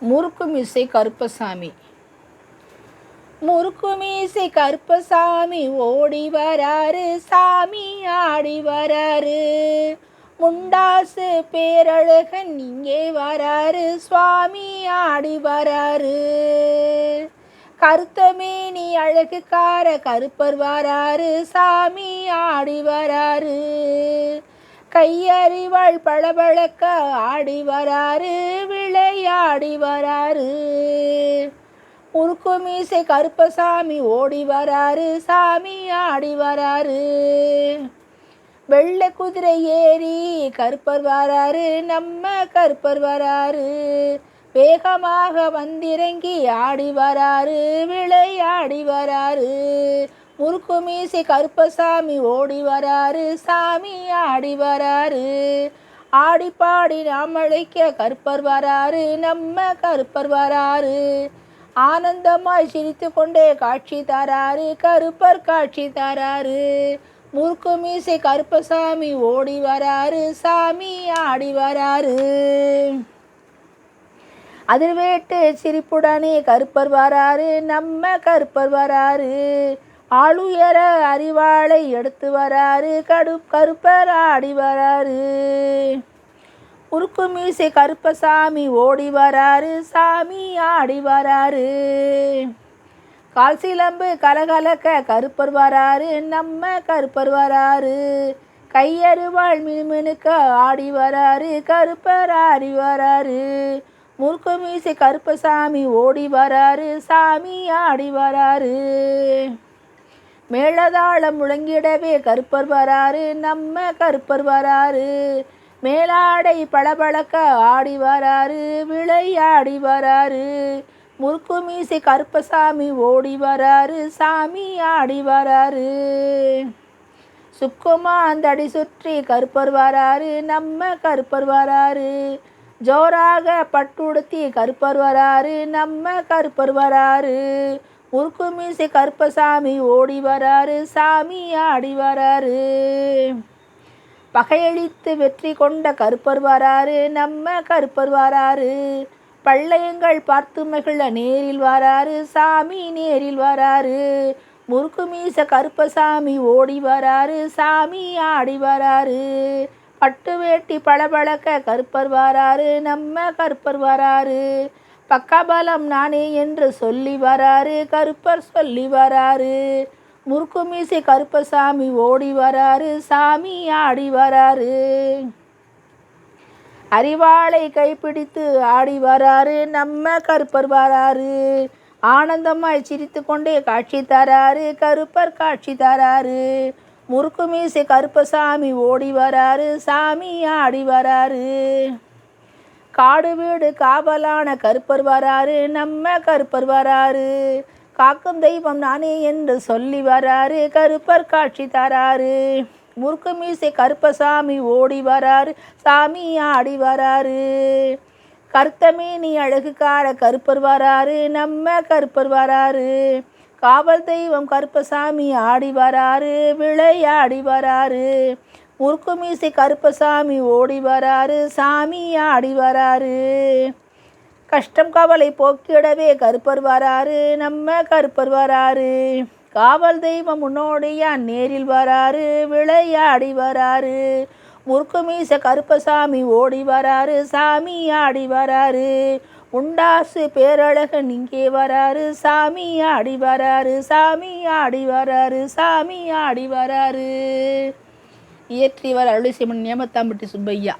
முறுக்குமிசை கருப்பசாமி. முறுக்குமிசை கருப்பசாமி ஓடி வராரு சாமி ஆடி வராரு. முண்டாசு பேரழகன் இங்கே வராரு சுவாமி ஆடி வராரு. கருத்தமேனி அழகுக்கார கருப்பர் வராரு சாமி ஆடி வராரு. கையறிவாள் பளபளக்க ஆடி வராறு விளையாடி வராரு முறுக்கு மீசை கருப்பசாமி ஓடி வராரு சாமி ஆடி வராரு வெள்ளை குதிரை ஏறி கருப்பர் வராரு நம்ம கருப்பர் வராரு வேகமாக வந்திறங்கி ஆடி வராரு விளையாடி வராரு முறுக்கு மீசை கருப்பசாமி ஓடி வராரு சாமி ஆடி வராரு. ஆடி பாடி நாம் அழைக்க கருப்பர் வராரு நம்ம கருப்பர் வராரு. ஆனந்தமாய் சிரித்து கொண்டே காட்சி தராரு கருப்பர் காட்சி தராரு. முறுக்கு மீசை கருப்பசாமி ஓடி வராரு சாமி ஆடி வராரு. அதிர்வேட்டு சிரிப்புடனே கருப்பர் வராரு நம்ம கருப்பர் வராரு. ஆளுயர அறிவாளை எடுத்து வராரு கடு கருப்பர் ஆடி வராரு உருக்கு மீசை கருப்பசாமி ஓடி வராரு சாமி ஆடி வராரு கால் சிலம்பு கலகலக்க கருப்பர் வராரு நம்ம கருப்பர் வராரு கையறுவாள் மினுமினுக்க ஆடி வராரு கருப்பர் ஆடி வராரு முறுக்கு மீசை கருப்பசாமி ஓடி வராரு சாமி ஆடி வராரு மேளதாளம் முழங்கிடவே கருப்பர் வராரு நம்ம கருப்பர் வராரு மேலாடை பளபளக்க ஆடி வராரு விளையாடி வராரு முறுக்கு மீசை கருப்பசாமி ஓடி வராரு சாமி ஆடி வராரு சுக்குமா அந்த அடி சுற்றி கருப்பர் வராரு நம்ம கருப்பர் வராரு ஜோராக பட்டுடுத்தி கருப்பர் வராரு நம்ம கருப்பர் வராரு முறுக்குமீசை கருப்பசாமி ஓடி வராரு சாமி ஆடி வராரு. பகையளித்து வெற்றி கொண்ட கருப்பர் வராரு நம்ம கருப்பர் வராரு. பள்ளையங்கள் பார்த்து மகிழ நேரில் வராரு சாமி நேரில் வராரு. முறுக்கு மீச கருப்பசாமி ஓடி வராரு சாமி ஆடி வராரு. பட்டு வேட்டி பளபளக்க கருப்பர் வராரு நம்ம கருப்பர் வராரு. பக்கபலம் நானே என்று சொல்லி வராரு கருப்பர் சொல்லி வராரு முறுக்கு மீசை கருப்பசாமி ஓடி வராரு சாமி ஆடி வராரு அறிவாளை கைப்பிடித்து ஆடி வராரு நம்ம கருப்பர் வராரு ஆனந்தமாய் சிரித்து கொண்டே காட்சி தராரு கருப்பர் காட்சி தராரு முறுக்கு மீசை கருப்பசாமி ஓடி வராரு சாமி ஆடி வராரு காடு வீடு காவலான கருப்பர் வராரு நம்ம கருப்பர் வராரு. காக்கும் தெய்வம் நானே என்று சொல்லி வராரு கருப்பர் காட்சி தராரு. முறுக்கு மீசை கருப்பசாமி ஓடி வராரு சாமி ஆடி வராரு. கருத்தமேனி அழகுக்கார கருப்பர் வராரு நம்ம கருப்பர் வராரு. காவல் தெய்வம் கருப்பசாமி ஆடி வராரு விளையாடி வராரு. முறுக்கு மீசை கருப்பசாமி ஓடி வராரு சாமி ஆடி வராரு. கஷ்டம் கவலை போக்கிடவே கருப்பர் வராரு நம்ம கருப்பர் வராரு. காவல் தெய்வம் முன்னோடியா நேரில் வராரு விளையாடி வராரு. முறுக்கு மீச கருப்பசாமி ஓடி வராரு சாமி ஆடி வராரு. உண்டாசு பேரழகன் இங்கே வராரு சாமி ஆடி வராரு சாமி ஆடி வராரு சாமி ஆடி வராரு. இயற்றியவர் அருளிசைமன் நியமத்தாம்பட்டி சுப்பையா.